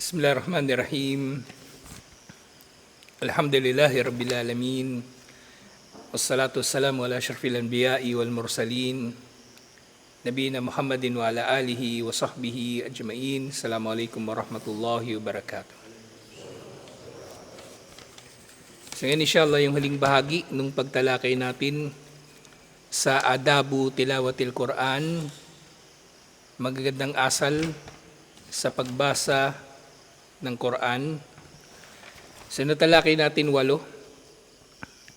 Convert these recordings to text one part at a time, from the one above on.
بسم الله الرحمن الرحيم الحمد لله رب العالمين والصلاة والسلام على أشرف الأنبياء والمرسلين نبينا محمد وعلى آله وصحبه أجمعين السلام عليكم ورحمة الله وبركاته So ngayon inshallah yung huling bahagi nung pagtalakay natin sa Adabu Tilawatil Quran magagandang asal sa pagbasa ng Quran. So natalakay natin walo.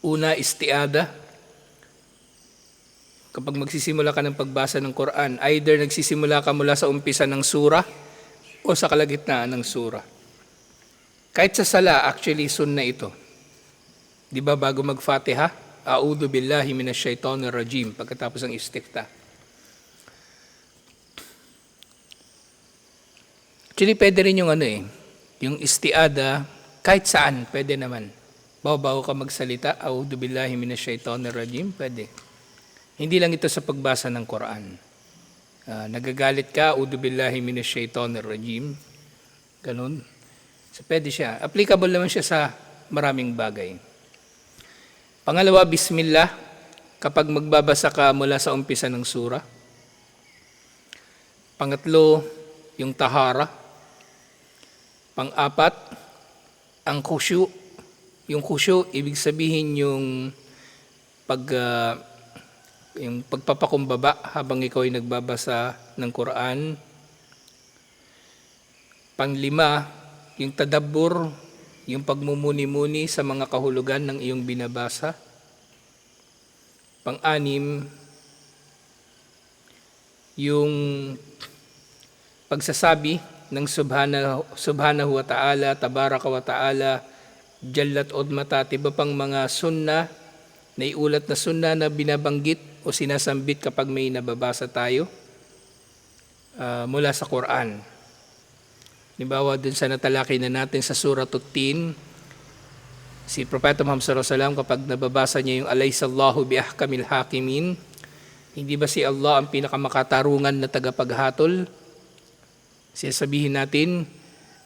Una, istiada. Kapag magsisimula ka ng pagbasa ng Quran, either nagsisimula ka mula sa umpisa ng sura o sa kalagitnaan ng sura. Kahit sa sala, actually sunna ito. Di ba bago mag-fatiha, A'udhu billahi minash shaitanir rajim pagkatapos ng istiftah. Actually, pwede rin yung ano eh, yung istiada, kahit saan, pwede naman. Bago-bago ka magsalita, A'udhu billahi minash shaitanir rajim, pwede. Hindi lang ito sa pagbasa ng Quran. Ah, nagagalit ka, A'udhu billahi minash shaitanir rajim. Ganun. So, pwede siya. Applicable naman siya sa maraming bagay. Pangalawa, Bismillah. Kapag magbabasa ka mula sa umpisa ng sura. Pangatlo, yung tahara. Pang-apat, ang khusyu. Yung khusyu, ibig sabihin yung pag ah, yung pagpapakumbaba habang ikaw ay nagbabasa ng Quran. Panglima, yung tadabbur, yung pagmumuni-muni sa mga kahulugan ng iyong binabasa. Pang-anim, yung pagsasabi ng subhanahu, subhanahu wa ta'ala, tabaraka wa ta'ala, jallat odmata, at iba pang mga sunna na iulat na sunna na binabanggit o sinasambit kapag may nababasa tayo ah, mula sa Quran. Halimbawa dun sa natalakay na natin sa Surah Tin, si Propeta Muhammad sallallahu alaihi wasallam kapag nababasa niya yung alaysallahu bi ahkamil hakimin, hindi ba si Allah ang pinakamakatarungan na tagapaghatol? Sisabihin natin,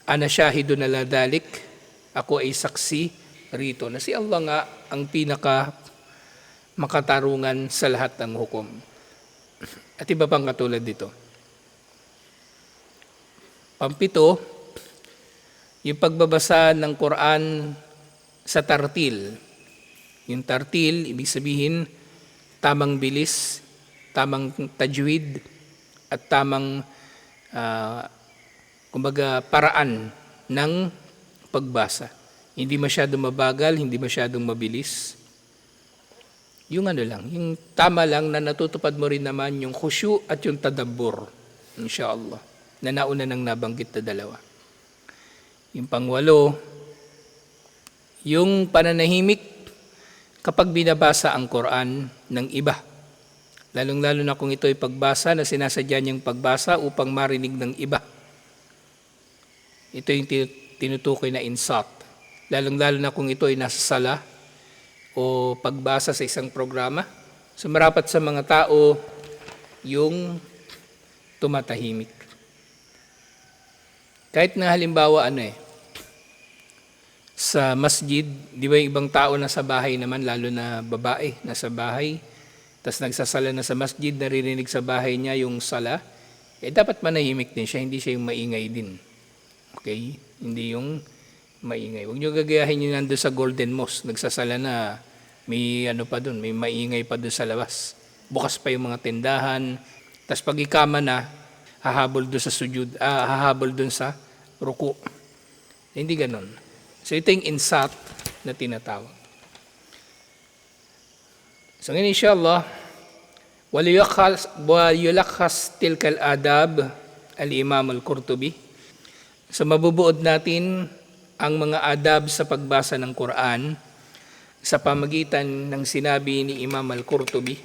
ana syahidun ala dalik, ako ay saksi rito na si Allah nga ang pinaka makatarungan sa lahat ng hukom. At iba pang katulad dito. Pampito, yung pagbabasa ng Quran sa tartil. Yung tartil, ibig sabihin, tamang bilis, tamang tajwid, at tamang, ah, kumbaga, paraan ng pagbasa. Hindi masyadong mabagal, hindi masyadong mabilis. Yung ano lang, yung tama lang na natutupad mo rin naman yung khusyu at yung tadabbur, inshallah na nauna nang nabanggit na dalawa. Yung pangwalo, yung pananahimik kapag binabasa ang Quran ng iba. Lalong-lalo na kung ito ay pagbasa na sinasadya niyang pagbasa upang marinig ng iba. Ito yung tinutukoy na insult. Lalong-lalo na kung ito ay nasa sala o pagbasa sa isang programa. So marapat sa mga tao yung tumatahimik. Kahit na halimbawa ano eh, sa masjid, di ba yung ibang tao na sa bahay naman, lalo na babae, nasa bahay, tas nagsasala na sa masjid, naririnig sa bahay niya yung sala, eh dapat manahimik din siya, hindi siya yung maingay din. Okay? Hindi yung maingay. Huwag niyo gagayahin yun nandun sa Golden Mosque, nagsasala na, may ano pa dun, may maingay pa dun sa labas. Bukas pa yung mga tindahan, tas pag ikama na, hahabol doon sa sujud, ah, hahabol doon sa ruku. Hindi ganon. So ito yung insat na tinatawag. So ngayon inshallah, waliyulakhas tilkal adab al-imam al-Qurtubi. So mabubuod natin ang mga adab sa pagbasa ng Quran sa pamagitan ng sinabi ni Imam al-Qurtubi.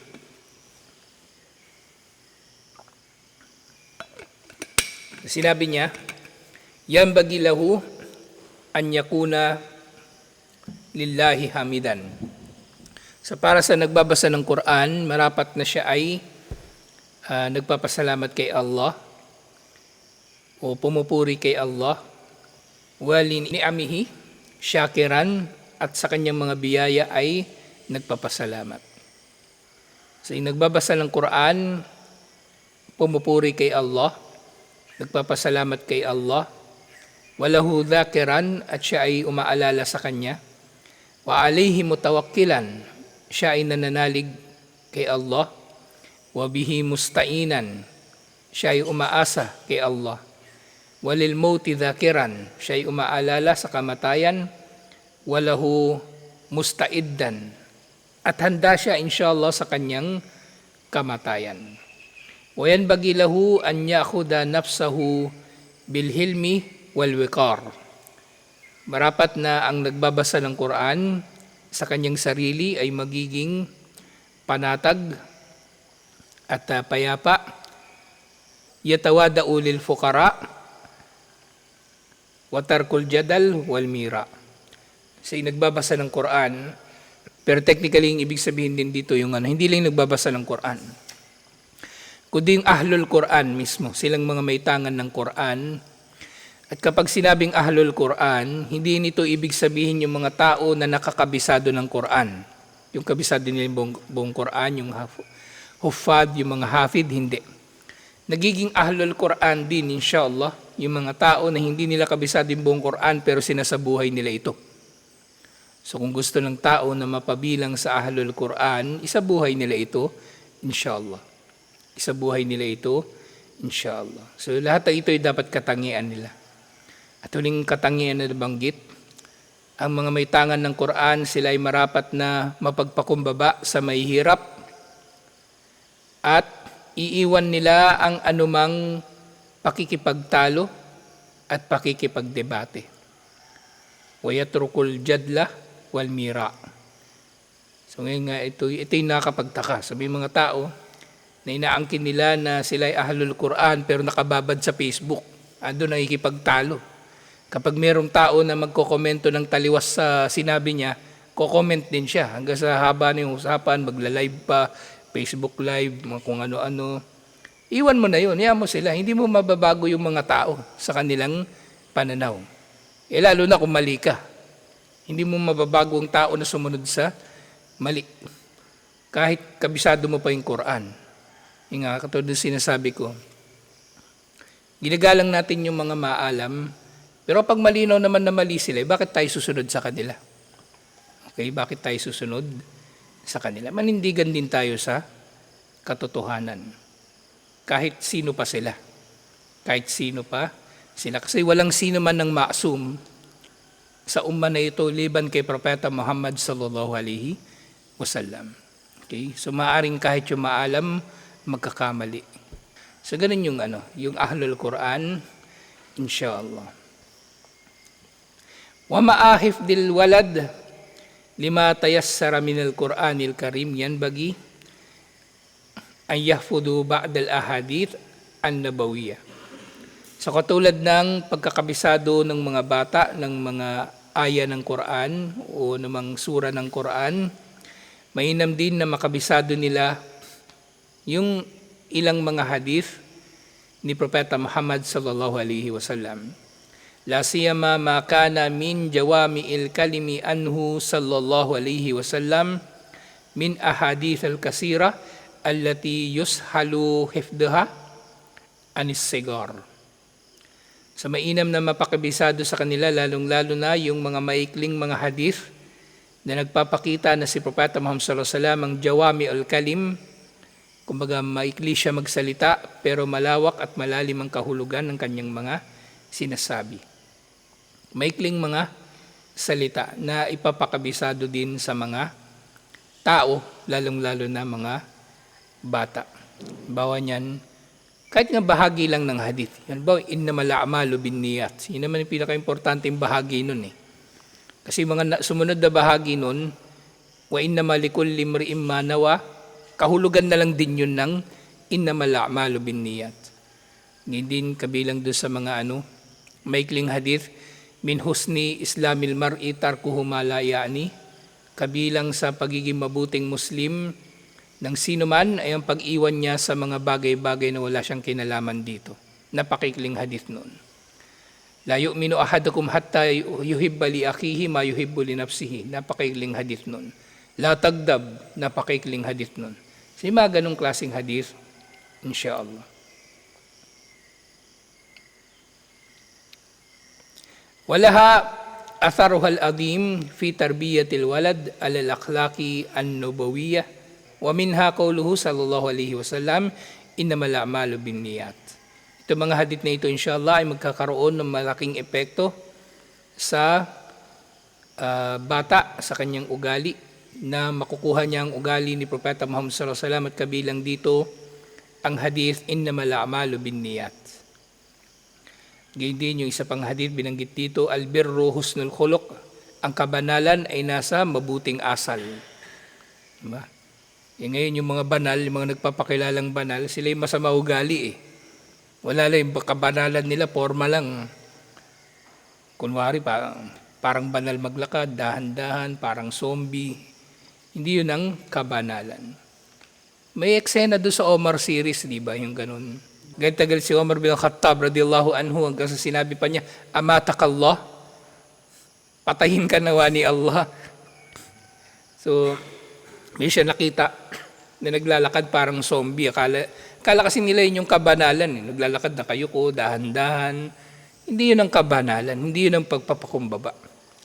Sinabi niya, Yan bagilahu an yakuna lillahi hamidan. So para sa nagbabasa ng Quran, marapat na siya ay ah, nagpapasalamat kay Allah o pumupuri kay Allah wali ni'amihi, syakiran, at sa kanyang mga biyaya ay nagpapasalamat. So, yung nagbabasa ng Quran, pumupuri kay Allah, nagpapasalamat kay Allah, walahu dhakiran at siya ay umaalala sa kanya, wa alayhi mutawakkilan, siya ay nananalig kay Allah, wa bihi mustainan, siya ay umaasa kay Allah, walil mauti dhakiran, siya ay umaalala sa kamatayan, walahu mustaiddan, at handa siya inshallah sa kanyang kamatayan. Wayan bagi lahu an yakhuda nafsahu bilhilmi walwikar. Marapat na ang nagbabasa ng Quran sa kanyang sarili ay magiging panatag at uh, payapa. Yatawada ulil fukara watarkul jadal wal mira. Sa nagbabasa ng Quran, pero technically yung ibig sabihin din dito yung ano, hindi lang nagbabasa ng Quran. Kundi yung ahlul Quran mismo, silang mga may tangan ng Quran. At kapag sinabing ahlul Quran, hindi nito ibig sabihin yung mga tao na nakakabisado ng Quran. Yung kabisado nila yung buong, buong Quran, yung hufad, yung mga hafid, hindi. Nagiging ahlul Quran din, inshallah, yung mga tao na hindi nila kabisado yung buong Quran pero sinasabuhay nila ito. So kung gusto ng tao na mapabilang sa ahlul Quran, isabuhay nila ito, inshallah. Isabuhay nila ito, inshallah. So lahat ng ito ay dapat katangian nila. At huling katangian na nabanggit, ang mga may tangan ng Quran, sila ay marapat na mapagpakumbaba sa may hirap at iiwan nila ang anumang pakikipagtalo at pakikipagdebate. Wayatrukul jadla wal mira. So ngayon nga, ito, ito yung nakapagtaka. Sabi mga tao, na inaangkin nila na sila ay ahlul Quran pero nakababad sa Facebook. Ando nakikipagtalo. Kapag merong tao na magkokomento ng taliwas sa sinabi niya, ko-comment din siya. Hanggang sa haba ng usapan, magla-live pa, Facebook live, mga kung ano-ano. Iwan mo na yun, iyan mo sila. Hindi mo mababago yung mga tao sa kanilang pananaw. Eh lalo na kung mali ka. Hindi mo mababago ang tao na sumunod sa mali. Kahit kabisado mo pa yung Quran. Yung nga, katulad sinasabi ko, ginagalang natin yung mga maalam, pero pag malinaw naman na mali sila, eh, bakit tayo susunod sa kanila? Okay, bakit tayo susunod sa kanila? Manindigan din tayo sa katotohanan. Kahit sino pa sila. Kahit sino pa sila. Kasi walang sino man ng maasum sa umma na ito liban kay Propeta Muhammad sallallahu alaihi wasallam. Okay? So maaring kahit yung maalam magkakamali. So ganun yung ano, yung Ahlul Quran, inshallah. Wa ma'ahif dil walad lima tayassara min al-Qur'anil Karim yan bagi an yahfudu ba'd al-ahadith an-nabawiyah. So katulad ng pagkakabisado ng mga bata ng mga aya ng Quran o namang sura ng Quran, mainam din na makabisado nila yung ilang mga hadith ni Propeta Muhammad sallallahu alaihi wasallam. La siyama ma kana min jawami il kalimi anhu sallallahu alaihi wasallam min ahadith al kasira allati yushalu hifdha anis sigar. Sa mainam na mapakabisado sa kanila, lalong-lalo na yung mga maikling mga hadith na nagpapakita na si Propeta Muhammad sallallahu alaihi wasallam ang jawami al-kalim Kumbaga maikli siya magsalita pero malawak at malalim ang kahulugan ng kanyang mga sinasabi. Maikling mga salita na ipapakabisado din sa mga tao, lalong-lalo na mga bata. Bawa niyan, kahit nga bahagi lang ng hadith. Yan ba, innamal a'malu bin niyat. Yun naman yung pinaka-importanting bahagi nun eh. Kasi mga sumunod na bahagi nun, wa innamal likulli imri'in ma nawa kahulugan na lang din yun ng innamal a'malu binniyat. Hindi din kabilang doon sa mga ano, maikling hadith, min husni islamil mar'i tarkuhu malayani, kabilang sa pagiging mabuting Muslim ng sino man ay ang pag-iwan niya sa mga bagay-bagay na wala siyang kinalaman dito. Napakikling hadith noon. La yu'minu ahadukum hatta yuhibba li akihi ma yuhibbu li nafsihi. Napakikling hadith noon. La tagdab, napakikling hadith noon. So yung mga ganong klaseng hadith, insyaallah. Walaha atharuha adim fi tarbiyatil walad al-akhlaqi an-nubawiyah Wa minha qawluhu sallallahu alaihi wasallam, innamal a'malu binniyat. Ito mga hadith na ito inshallah ay magkakaroon ng malaking epekto sa uh, bata sa kanyang ugali na makukuha niya ang ugali ni Propeta Muhammad sallallahu alaihi wasallam at kabilang dito ang hadith innamal a'malu binniyat. Gayun din yung isa pang hadith binanggit dito, albirru husnul khuluq. Ang kabanalan ay nasa mabuting asal. Diba? Eh, ngayon yung mga banal, yung mga nagpapakilalang banal, sila yung masama ugali eh. Wala lang yung kabanalan nila, forma lang. Kunwari, parang, parang banal maglakad, dahan-dahan, parang zombie. Hindi yun ang kabanalan. May eksena doon sa Omar series, di ba? Yung ganun. Ganyan tagal si Omar bin Khattab radiyallahu anhu hanggang sa sinabi pa niya, Amatak Allah, patayin ka nawa ni Allah. So, may siya nakita na naglalakad parang zombie. Akala, akala kasi nila yun yung kabanalan. Eh. Naglalakad na kayo ko, dahan-dahan. Hindi yun ang kabanalan. Hindi yun ang pagpapakumbaba.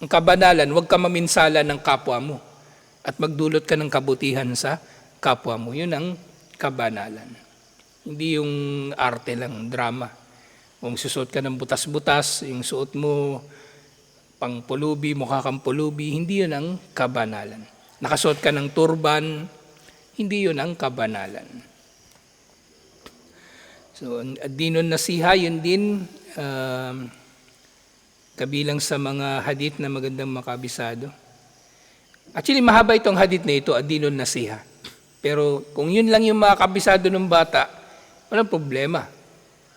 Ang kabanalan, huwag ka maminsala ng kapwa mo at magdulot ka ng kabutihan sa kapwa mo. Yun ang kabanalan. Hindi yung arte lang, drama. Kung susuot ka ng butas-butas, yung suot mo pang pulubi, mukha kang pulubi, hindi yun ang kabanalan. Nakasuot ka ng turban, hindi yun ang kabanalan. So, dinon nasiha, yun din, um, kabilang sa mga hadith na magandang makabisado. Actually, mahaba itong hadith na ito, adinon nasiha. Pero kung yun lang yung makabisado ng bata, walang problema.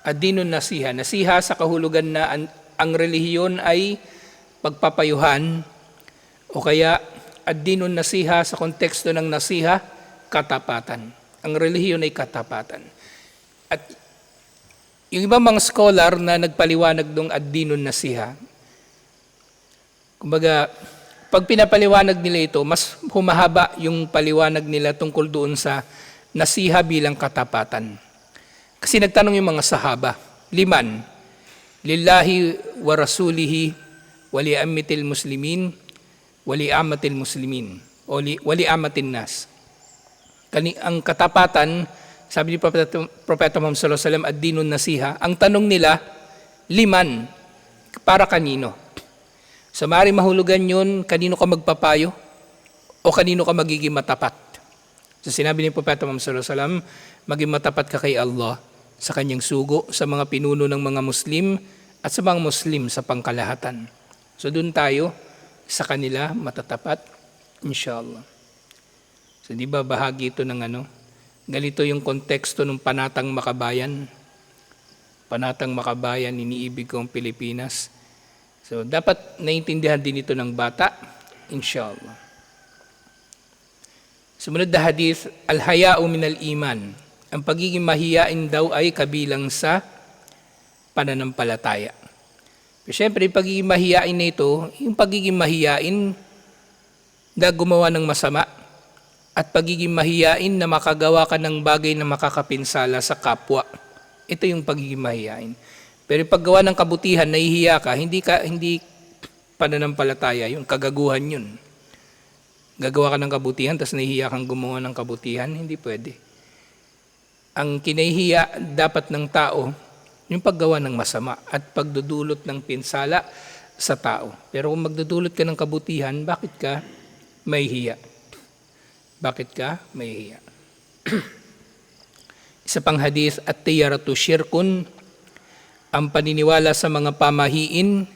Adinon nasiha. Nasiha sa kahulugan na ang, ang relihiyon ay pagpapayuhan o kaya adinon nasiha sa konteksto ng nasiha, katapatan. Ang relihiyon ay katapatan. At yung ibang mga scholar na nagpaliwanag ng adinon nasiha, kumbaga, pag pinapaliwanag nila ito, mas humahaba yung paliwanag nila tungkol doon sa nasiha bilang katapatan. Kasi nagtanong yung mga sahaba, liman, lillahi wa rasulihi wali amitil muslimin wali amatil muslimin o li, wali amatin nas. Kani, ang katapatan, sabi ni Propeta, Propeta Muhammad sallallahu alaihi wasallam, ad-dinun nasiha, ang tanong nila, liman, para kanino? So maaari mahulugan yun, kanino ka magpapayo o kanino ka magiging matapat. So sinabi ni Propeta Muhammad sallallahu alaihi wasallam, maging matapat ka kay Allah sa kanyang sugo, sa mga pinuno ng mga Muslim at sa mga Muslim sa pangkalahatan. So doon tayo sa kanila matatapat, inshallah. So di ba bahagi ito ng ano? Ganito yung konteksto ng panatang makabayan. Panatang makabayan, iniibig ko ang Pilipinas. So dapat naintindihan din ito ng bata, inshallah. Sumunod na hadith, al-haya'u min al-iman. Ang pagiging mahiyain daw ay kabilang sa pananampalataya. Pero syempre, yung pagiging mahiyain na ito, yung pagiging mahiyain na gumawa ng masama at pagiging mahiyain na makagawa ka ng bagay na makakapinsala sa kapwa. Ito yung pagiging mahiyain. Pero yung paggawa ng kabutihan, nahihiya ka, hindi ka hindi pananampalataya, yung kagaguhan yun. Gagawa ka ng kabutihan, tapos nahihiya kang gumawa ng kabutihan, hindi pwede. Ang kinahihiya dapat ng tao, yung paggawa ng masama at pagdudulot ng pinsala sa tao. Pero kung magdudulot ka ng kabutihan, bakit ka mahihiya? Bakit ka mahihiya? Isa pang hadith, at tiyaratu shirkun, ang paniniwala sa mga pamahiin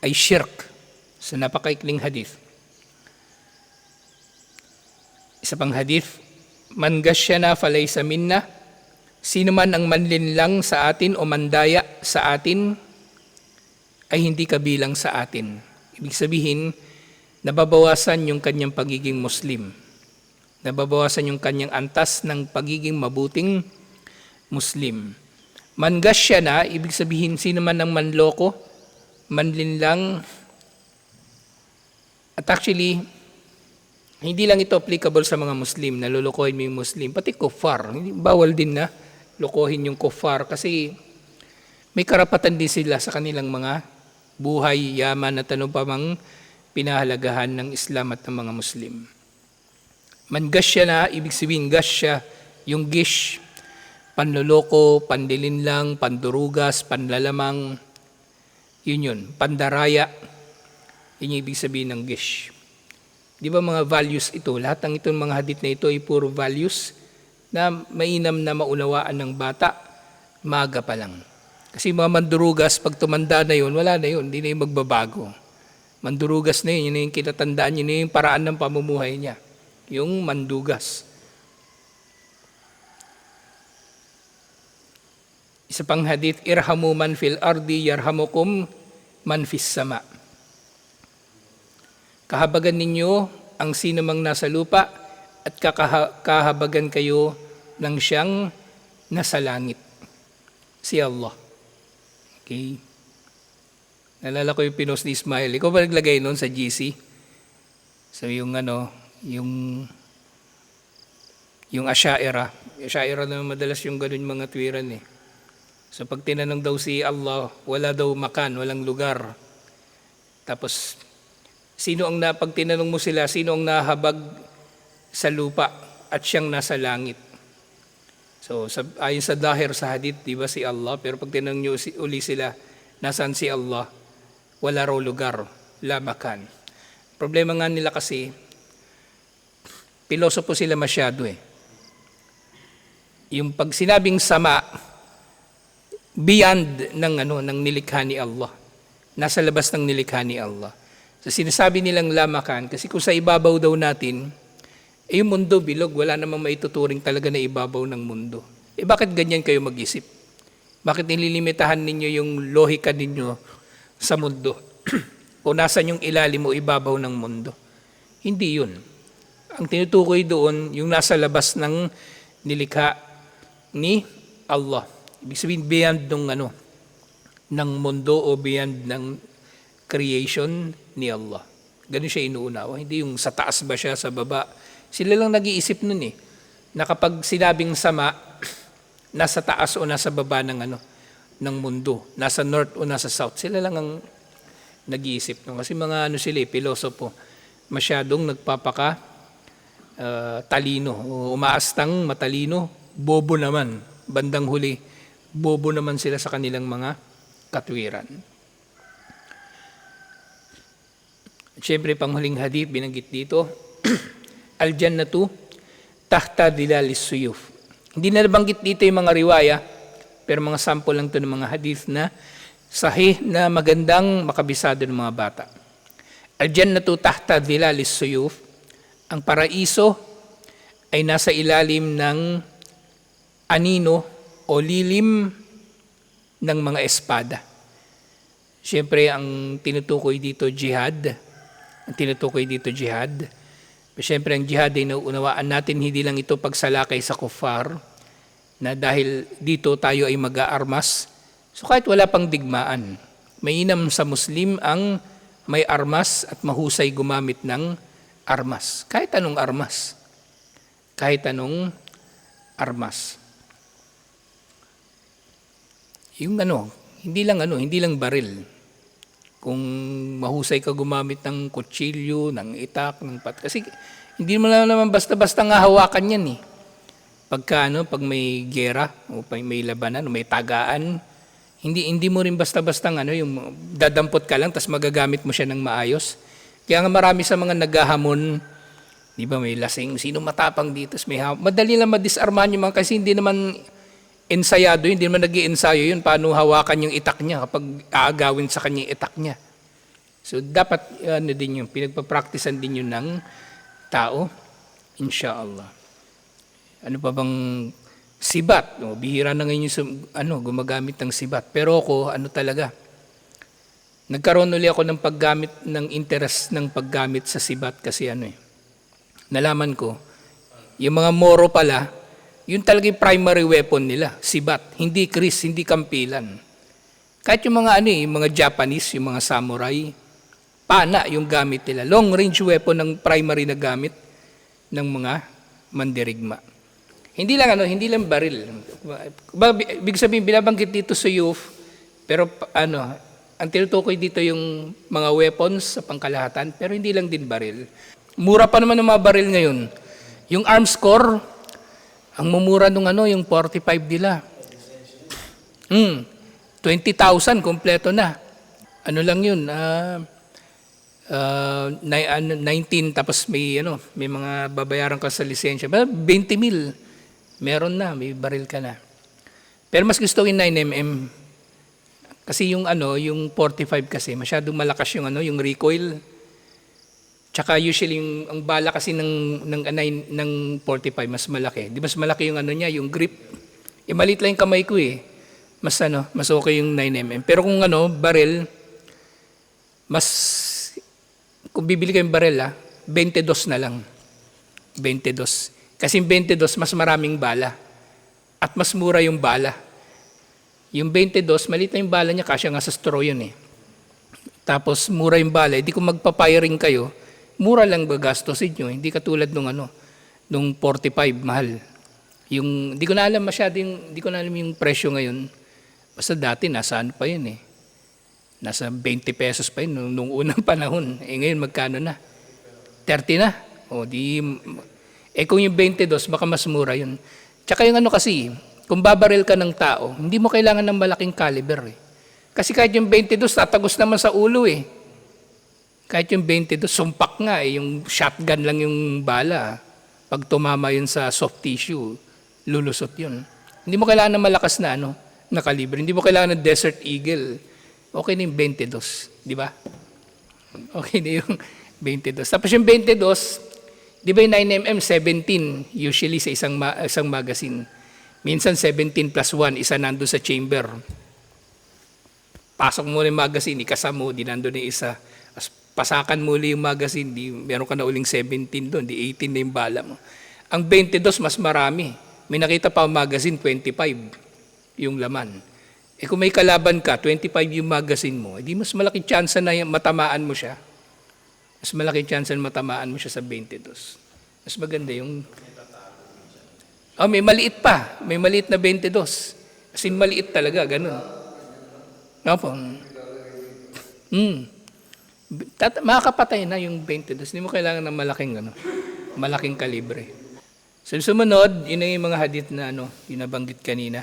ay shirk. Sa napakaikling hadith. Isa pang hadith, man gasyana falaysa minna, sino man ang manlinlang sa atin o mandaya sa atin ay hindi kabilang sa atin. Ibig sabihin, nababawasan yung kanyang pagiging Muslim. Nababawasan yung kanyang antas ng pagiging mabuting Muslim. Mangasya na, ibig sabihin, sino man ang manloko manlinlang at actually hindi lang ito applicable sa mga Muslim na lulukohin mo yung Muslim, pati kuffar. Bawal din na lukohin yung kuffar kasi may karapatan din sila sa kanilang mga buhay, yaman at ano pa mang pinahalagahan ng Islam at ng mga Muslim. Mangasya na, ibig sabihin gasya, yung gish, panloloko, pandilinlang, pandurugas, panlalamang, yun yun, pandaraya, yun yung ibig sabihin ng gish. Di ba mga values ito? Lahat ng itong mga hadith na ito ay puro values na mainam na maunawaan ng bata maga pa lang. Kasi mga mandurugas, pag tumanda na yun, wala na yun, hindi na yung magbabago. Mandurugas na yun, yun yung kinatandaan, yun yung paraan ng pamumuhay niya. Yung mandugas. Isa pang hadith, irhamu man fil ardi yarhamukum man fis sama. Kahabagan ninyo ang sino mang nasa lupa at kakaha- kahabagan kayo ng siyang nasa langit. Si Allah. Okay. Nalala ko yung pinost ni Ismail. Ikaw ba naglagay noon sa GC? So yung ano, yung yung Asyaira. Asyaira naman madalas yung ganun mga twiran eh. So pag tinanong daw si Allah, wala daw makan, walang lugar. Tapos Sino ang na, pag tinanong mo sila, sino ang nahabag sa lupa at siyang nasa langit? So, sa, ayon sa dahir sa hadith, di ba si Allah? Pero pag tinanong nyo si, uli sila, nasaan si Allah? Wala raw lugar, lamakan. Problema nga nila kasi, pilosopo sila masyado eh. Yung pag sinabing sama, beyond ng ano ng nilikha ni Allah. Nasa labas ng nilikha ni Allah. So sinasabi nilang lamakan, kasi kung sa ibabaw daw natin, eh yung mundo bilog, wala namang maituturing talaga na ibabaw ng mundo. Eh bakit ganyan kayo mag-isip? Bakit nililimitahan ninyo yung lohika ninyo sa mundo? o nasan yung ilalim o ibabaw ng mundo? Hindi yun. Ang tinutukoy doon, yung nasa labas ng nilikha ni Allah. Ibig sabihin, beyond ng ano, ng mundo o beyond ng creation ni Allah. Ganun siya inuunawa. Hindi yung sa taas ba siya, sa baba. Sila lang nag-iisip nun eh. Na kapag sinabing sama, nasa taas o nasa baba ng ano, ng mundo. Nasa north o nasa south. Sila lang ang nag-iisip nun. Kasi mga ano sila eh, pilosopo. Masyadong nagpapaka uh, talino. Umaastang matalino. Bobo naman. Bandang huli. Bobo naman sila sa kanilang mga katwiran. Siyempre, panghuling hadith, binanggit dito, Al-Jannatu tahta dilalis suyuf. Hindi na nabanggit dito yung mga riwaya, pero mga sample lang to ng mga hadith na sahih na magandang makabisado ng mga bata. Al-Jannatu tahta dilalis suyuf. Ang paraiso ay nasa ilalim ng anino o lilim ng mga espada. Siyempre, ang tinutukoy dito, jihad, ang tinutukoy dito jihad. Siyempre ang jihad ay nauunawaan natin hindi lang ito pagsalakay sa kufar na dahil dito tayo ay mag-aarmas. So kahit wala pang digmaan, mainam sa Muslim ang may armas at mahusay gumamit ng armas. Kahit anong armas. Kahit anong armas. Yung ano, hindi lang ano, hindi lang baril kung mahusay ka gumamit ng kutsilyo, ng itak, ng pat. Kasi hindi mo lang naman basta-basta nga hawakan yan eh. Pagka ano, pag may gera, o pag may labanan, o may tagaan, hindi hindi mo rin basta-basta ano, yung dadampot ka lang, tapos magagamit mo siya ng maayos. Kaya nga marami sa mga naghahamon, di ba may lasing, sino matapang dito, may ham- madali lang madisarmahan yung mga, kasi hindi naman ensayado yun, hindi naman nag ensayo yun, paano hawakan yung itak niya kapag aagawin sa kanya yung itak niya. So dapat ano din yung pinagpa-practicean din yun ng tao, inshallah. Ano pa bang sibat? No, bihira na ngayon yung ano, gumagamit ng sibat. Pero ako, ano talaga, nagkaroon uli ako ng paggamit ng interest ng paggamit sa sibat kasi ano eh, nalaman ko, yung mga moro pala, yun talaga yung primary weapon nila, sibat. Hindi kris, hindi kampilan. Kahit yung mga ano eh, yung mga Japanese, yung mga samurai, pana yung gamit nila. Long range weapon ng primary na gamit ng mga mandirigma. Hindi lang ano, hindi lang baril. Ba, big sabihin, binabanggit dito sa youth, pero ano, ang tinutukoy dito yung mga weapons sa pangkalahatan, pero hindi lang din baril. Mura pa naman ng mga baril ngayon. Yung arms core, ang mumura nung ano, yung 45 nila. Hmm, 20,000 kompleto na. Ano lang yun, ni- ano, 19 tapos may ano, may mga babayaran ka sa lisensya. Ba, 20 mil. Meron na, may baril ka na. Pero mas gusto ko yung 9mm. Kasi yung ano, yung 45 kasi masyadong malakas yung ano, yung recoil. Tsaka usually yung ang bala kasi ng ng ng, ng 45 mas malaki. Di mas malaki yung ano niya, yung grip. Eh maliit lang yung kamay ko eh. Mas ano, mas okay yung 9mm. Pero kung ano, barrel mas kung bibili kayong barrel ah, 22 na lang. 22. Kasi yung 22 mas maraming bala. At mas mura yung bala. Yung 22, maliit na yung bala niya, kasya nga sa straw yun eh. Tapos mura yung bala, hindi kung magpa-firing kayo, mura lang gagastosin nyo. Hindi katulad nung ano, nung 45, mahal. Yung, hindi ko na alam masyado yung, hindi ko na alam yung presyo ngayon. Basta dati, nasa ano pa yun eh. Nasa 20 pesos pa yun nung, nung unang panahon. Eh ngayon, magkano na? 30 na. O di, eh kung yung 22, baka mas mura yun. Tsaka yung ano kasi, kung babaril ka ng tao, hindi mo kailangan ng malaking caliber eh. Kasi kahit yung 22, tatagos naman sa ulo eh. Kahit yung 22, sumpak nga eh, yung shotgun lang yung bala. Pag tumama yun sa soft tissue, lulusot yun. Hindi mo kailangan ng malakas na ano, na caliber. Hindi mo kailangan ng Desert Eagle. Okay na yung 22, di ba? Okay na yung 22. Tapos yung 22, di ba yung 9mm, 17 usually sa isang, ma- isang magazine. Minsan 17 plus 1, isa nando sa chamber. Pasok mo yung magazine, ikasa mo, di nando na yung isa. As pasakan muli yung magazine, di, meron ka na uling 17 doon, di 18 na yung bala mo. Ang 22, mas marami. May nakita pa ang magazine, 25 yung laman. Eh kung may kalaban ka, 25 yung magazine mo, edi mas malaki chance na matamaan mo siya. Mas malaki chance na matamaan mo siya sa 22. Mas maganda yung... Oh, may maliit pa. May maliit na 22. As in, maliit talaga, ganun. Opo. Hmm. Tat- makakapatay na yung 22. Hindi mo kailangan ng malaking, ano, malaking kalibre. So, sumunod, yun yung mga hadith na, ano, yung nabanggit kanina.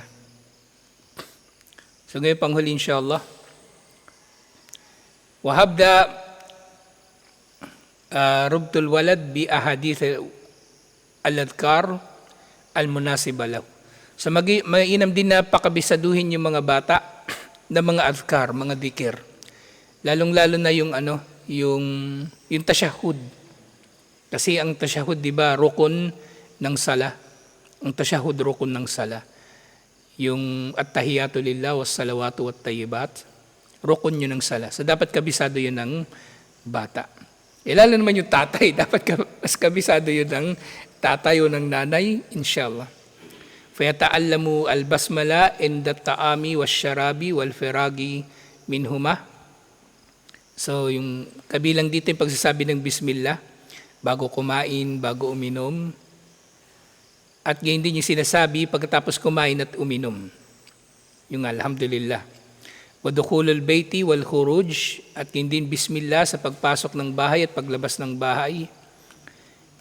So, ngayon panghuli, inshallah. Wahabda uh, rubtul walad bi ahadith al-adkar al-munasiba lahu. So magi, mainam din na pakabisaduhin yung mga bata na mga adkar, mga dikir. Lalong-lalo na yung ano, yung yung tashahud. Kasi ang tashahud, di ba, rukun ng sala. Ang tashahud rukun ng sala. Yung at-tahiyatu lillah was salawatu wat tayyibat. Rukun yun ng sala. So dapat kabisado yun ng bata. Eh, lalo naman yung tatay, dapat ka, mas kabisado yun ng tatay o ng nanay, inshallah. فيتعلم البسملة عند الطعام والشراب والفراغ منهما. So, yung kabilang dito yung pagsasabi ng Bismillah, bago kumain, bago uminom. At ngayon din yung sinasabi pagkatapos kumain at uminom. Yung Alhamdulillah. Wadukulul baiti wal khuruj at ngayon din Bismillah sa pagpasok ng bahay at paglabas ng bahay.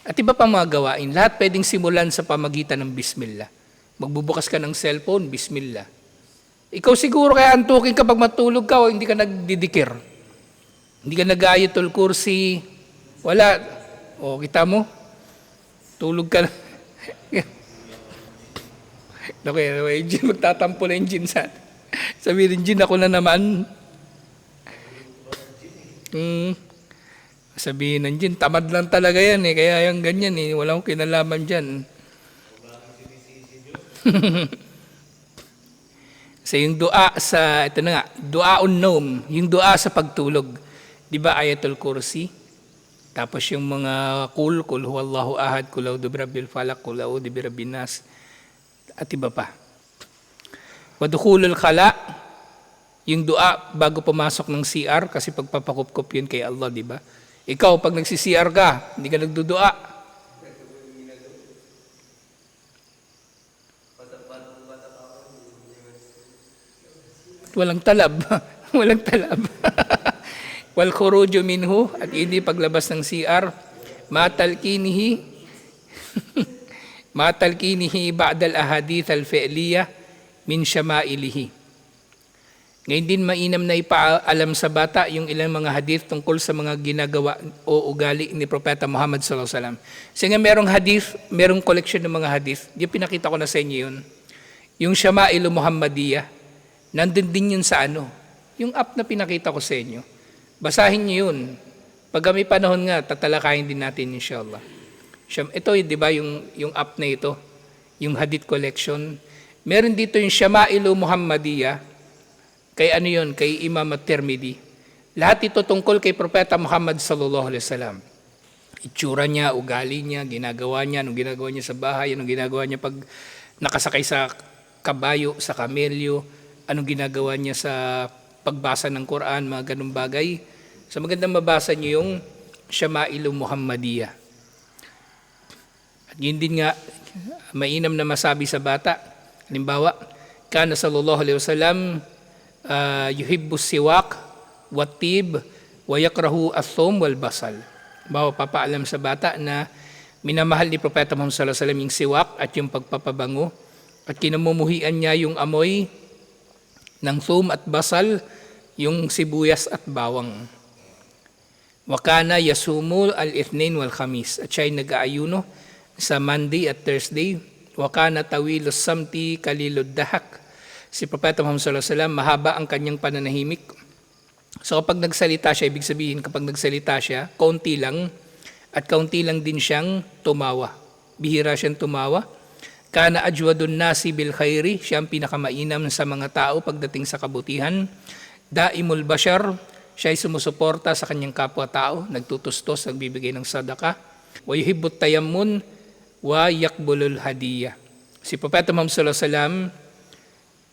At iba pang mga gawain. Lahat pwedeng simulan sa pamagitan ng Bismillah. Magbubukas ka ng cellphone, Bismillah. Ikaw siguro kaya antukin kapag matulog ka o hindi ka nagdidikir. Hindi ka nag-ayatul kursi. Wala. O, kita mo? Tulog ka na. Okay, anyway, Jin, magtatampo na yung Jin sa... Sabihin, Jin, ako na naman. Hmm. Sabihin ng Jin, tamad lang talaga yan eh. Kaya yung ganyan eh. Wala akong kinalaman dyan. so yung dua sa, ito na nga, dua on nom, yung dua sa pagtulog. Di ba ayatul kursi? Tapos yung mga kul, kul huwallahu ahad, kul a'udhu birabbil falak, kul a'udhu birabbin nas, at iba pa. Wadukulul khala, Yung dua bago pumasok ng CR kasi pagpapakupkup yun kay Allah, di ba? Ikaw, pag nagsi-CR ka, hindi ka nagdudua. Walang talab. Walang talab. Wal khuruju minhu at hindi paglabas ng CR. Matalkinihi matalkinihi ba'dal ahadith al-fi'liya min syama'ilihi. Ngayon din mainam na ipaalam sa bata yung ilang mga hadith tungkol sa mga ginagawa o ugali ni Propeta Muhammad sallallahu alaihi wasallam. Kasi nga merong hadith, merong collection ng mga hadith. Yung pinakita ko na sa inyo yun. Yung Syama'ilu Muhammadiyah. Nandun din yun sa ano. Yung app na pinakita ko sa inyo. Basahin niyo yun. Pag may panahon nga, tatalakayin din natin inshallah. Ito, di ba, yung, yung app na ito, yung hadith collection. Meron dito yung Syama'ilu Muhammadiyah, kay ano yun, kay Imam at-Tirmidhi. Lahat ito tungkol kay Propeta Muhammad sallallahu alaihi wasallam. Itsura niya, ugali niya, ginagawa niya, anong ginagawa niya sa bahay, anong ginagawa niya pag nakasakay sa kabayo, sa kamelyo, anong ginagawa niya sa pagbasa ng Quran, mga ganung bagay. So magandang mabasa niyo yung Syama'ilu Muhammadiyah. At yun din nga, mainam na masabi sa bata. Halimbawa, kana sallallahu alaihi wasallam uh, yuhibbu siwak, watib, wa yakrahu athom wal basal. Bawa papaalam sa bata na minamahal ni Propeta Muhammad sallallahu alaihi wasallam yung siwak at yung pagpapabango at kinamumuhian niya yung amoy ng thum at basal, yung sibuyas at bawang. Wakana yasumu al-ithnain wal khamis. At siya ay nag-aayuno sa Monday at Thursday. Wakana tawilos samti kalilod dahak. Si Propeta Muhammad sallallahu alaihi wasallam mahaba ang kanyang pananahimik. So kapag nagsalita siya, ibig sabihin kapag nagsalita siya, kaunti lang at kaunti lang din siyang tumawa. Bihira siyang tumawa. Kana ajwadun nasi bil khairi, siya ang pinakamainam sa mga tao pagdating sa kabutihan. Daimul bashar, siya ay sumusuporta sa kanyang kapwa-tao, nagtutustos, nagbibigay ng sadaka. Wa yuhibbut tayammun wa yakbulul hadiyah. Si Propeta Muhammad sallallahu alaihi wasallam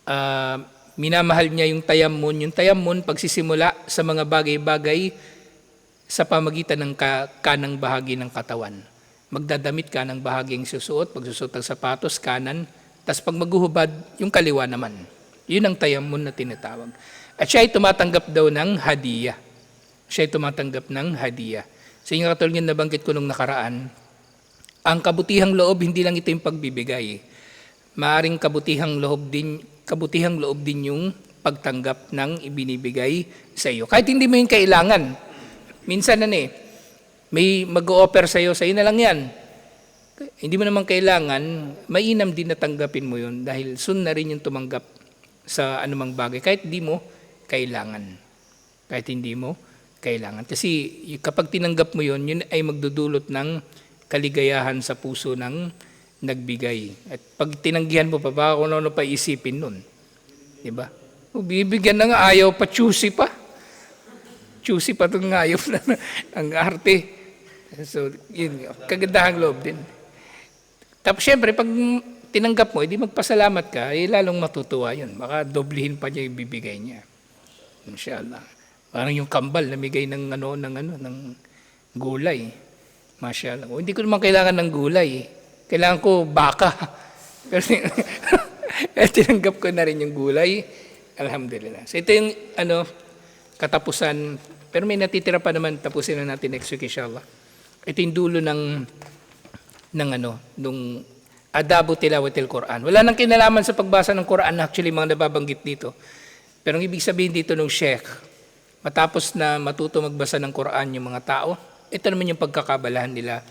ah, minamahal niya yung tayammun. Yung tayammun, pagsisimula sa mga bagay-bagay sa pamagitan ng ka, kanang bahagi ng katawan. Magdadamit ka ng bahaging susuot, pagsusuot ng sapatos, kanan, tapos pag maghuhubad, yung kaliwa naman. Yun ang tayammun na tinatawag. At siya ay tumatanggap daw ng hadiah. Siya ay tumatanggap ng hadiah. Sa inyo katulad yung nabanggit ko nung nakaraan, ang kabutihang loob, hindi lang ito yung pagbibigay. Maaring kabutihang loob din, kabutihang loob din yung pagtanggap ng ibinibigay sa iyo. Kahit hindi mo yung kailangan. Minsan na eh, may mag-o-offer sa iyo, sa iyo na lang yan. Hindi mo naman kailangan, mainam din na tanggapin mo yun dahil soon na rin yung tumanggap sa anumang bagay kahit hindi mo kailangan. Kahit hindi mo kailangan. Kasi kapag tinanggap mo yun, yun ay magdudulot ng kaligayahan sa puso ng nagbigay. At pag tinanggihan mo pa, baka kung ano pa isipin nun. Di ba? O, bibigyan na nga, ayaw pa, choosy pa. Choosy pa itong ayaw na ang arte. So, yun, kagandahang loob din. Tapos syempre, pag tinanggap mo, edi magpasalamat ka, eh lalong matutuwa yun. Baka doblihin pa niya yung bibigay niya. Inshallah. Parang yung kambal, namigay ng ano, ng ano, ng gulay. Mashallah. O, hindi ko naman kailangan ng gulay. Kailangan ko baka. Kasi eh, tinanggap ko na rin yung gulay. Alhamdulillah. So ito yung ano, katapusan. Pero may natitira pa naman, tapusin na natin next week inshallah. Ito yung dulo ng ng ano, nung adabu tilawatil Quran. Wala nang kinalaman sa pagbasa ng Quran actually mga nababanggit dito. Pero ang ibig sabihin dito ng sheikh, matapos na matuto magbasa ng Quran yung mga tao, ito naman yung pagkakabalahan nila,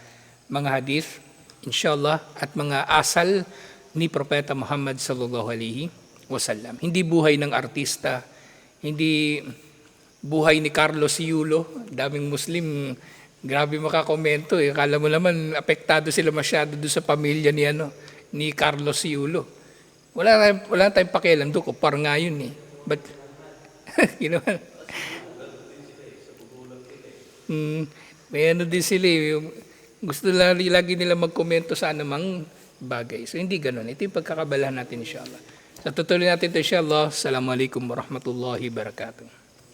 mga hadith, inshallah, at mga asal ni Propeta Muhammad sallallahu alaihi wasallam. Hindi buhay ng artista, hindi buhay ni Carlos Yulo, daming Muslim, grabe makakomento eh. Kala mo naman apektado sila masyado doon sa pamilya ni ano ni Carlos Yulo. Wala tayong, wala tayong pakialam doon, kupar nga yun eh. But, you know, mm, may ano din sila eh, gusto lagi, lagi nila magkomento sa anumang bagay. So hindi ganun. Ito yung pagkakabalahan natin inshallah. Natutuloy natin ito insyaAllah. Assalamualaikum warahmatullahi wabarakatuh.